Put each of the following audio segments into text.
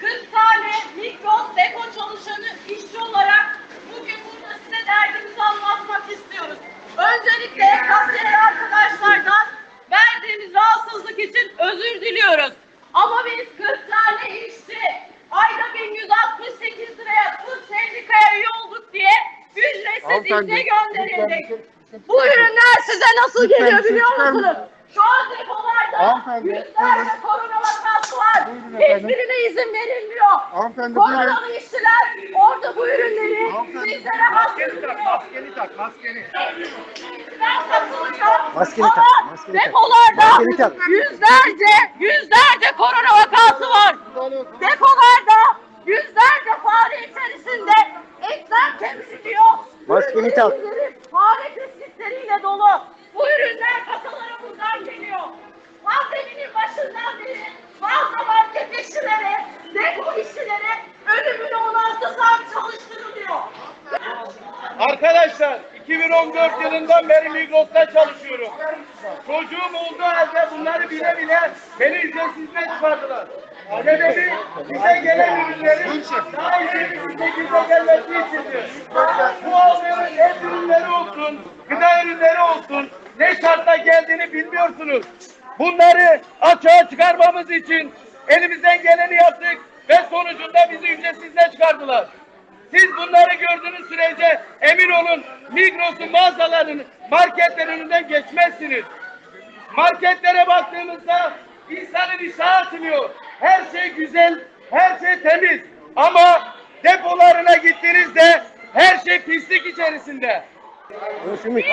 40 tane Migros depo çalışanı işçi olarak bugün burada size derdimizi anlatmak istiyoruz. Öncelikle kasiyer arkadaşlardan verdiğimiz rahatsızlık için özür diliyoruz. Ama biz 40 tane işçi ayda 1168 liraya tut sendikaya üye olduk diye ücretsiz izne gönderildik. şey- Bu ürünler size nasıl geliyor şey biliyor musunuz? Şu an depolarda yüzlerce buyurun. Var. Buyurun efendim. Hiçbirine izin verilmiyor. Hanımefendi, buyurun. Koronalı işçiler orada bu ürünleri Hanımefendi, sizlere hazırlıyor. Maskeni tak, maskeni. Maskeni tak, maskeni tak. Depolarda Maskeni tak. yüzlerce, yüzlerce korona vakası var. Depolarda yüzlerce fare içerisinde etler temizliyor. Maskeni tak. Ürünlerin Fare pislikleriyle dolu. Bu ürünler kasalara buradan geliyor. Pandeminin başından beri mağaza market işçileri, depo işçileri ölümüne 16 saat çalıştırılıyor. Arkadaşlar 2014 yılından beri Migros'ta çalışıyorum. Çocuğum olduğu halde bunları bile bile beni ücretsizle çıkardılar. Sebebi bize gelen ürünlerin daha iyi bir şekilde gelmesi içindir. Bu aldığınız et ürünleri olsun, gıda ürünleri olsun ne şartla geldiğini bilmiyorsunuz. Bunları açığa çıkarmamız için elimizden geleni yaptık ve sonucunda bizi ücretsizle çıkardılar. Siz bunları gördüğünüz sürece emin olun Migros'un mağazalarının, marketlerin önünden geçmezsiniz. Marketlere baktığımızda insanın iştahı açılıyor. Her şey güzel, her şey temiz. Ama depolarına gittiğinizde her şey pislik içerisinde.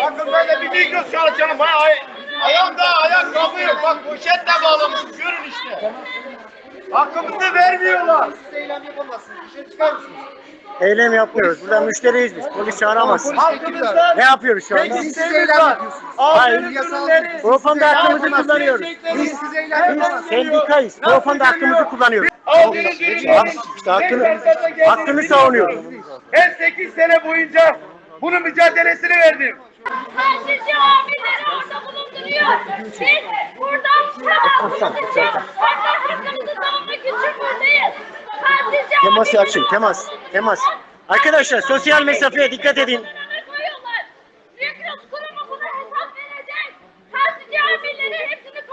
Bakın böyle bir Migros çalışanım. Ha, ay ayağımda ayakkabı yok. Bak poşetle bağlamış. Görün işte. Hakkımızı vermiyorlar. Eylem yapmıyoruz. Burada müşteriyiz biz. Polis çağıramazsın. Halkımızdan Ne yapıyoruz şu anda? Siz eylem yapıyorsunuz. Hayır. Propaganda hakkımızı kullanıyoruz. Biz, sendikayız. Propaganda hakkımızı kullanıyoruz. İşte hakkını, hakkını savunuyoruz. Ben 8 sene boyunca bunun mücadelesini verdim. Taksici abileri orada bulunduruyor. Biz buradan temazımız için, haklar hakkımızı savunmak için buradayız. Abileri açın. Temas. Temas. Arkadaşlar sosyal mesafeye dikkat edin. Taksici abileri hepsini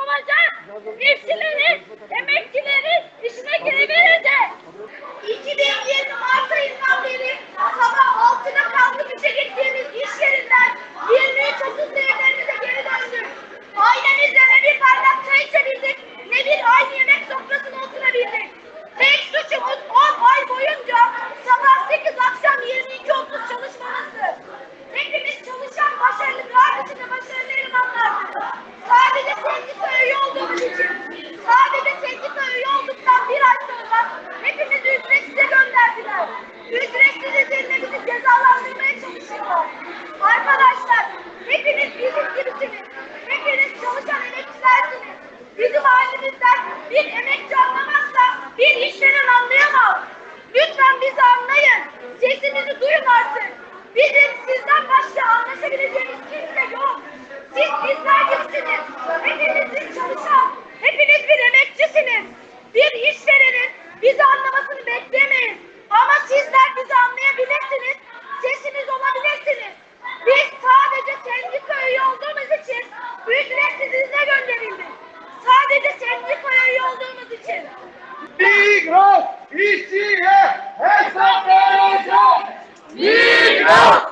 Migros!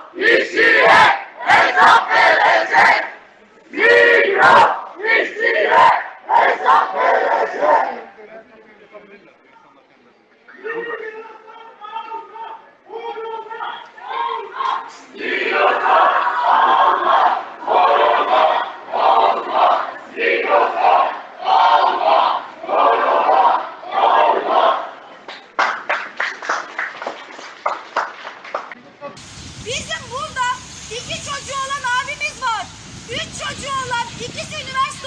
çocuğu olan abimiz var. Üç çocuğu olan ikisi üniversite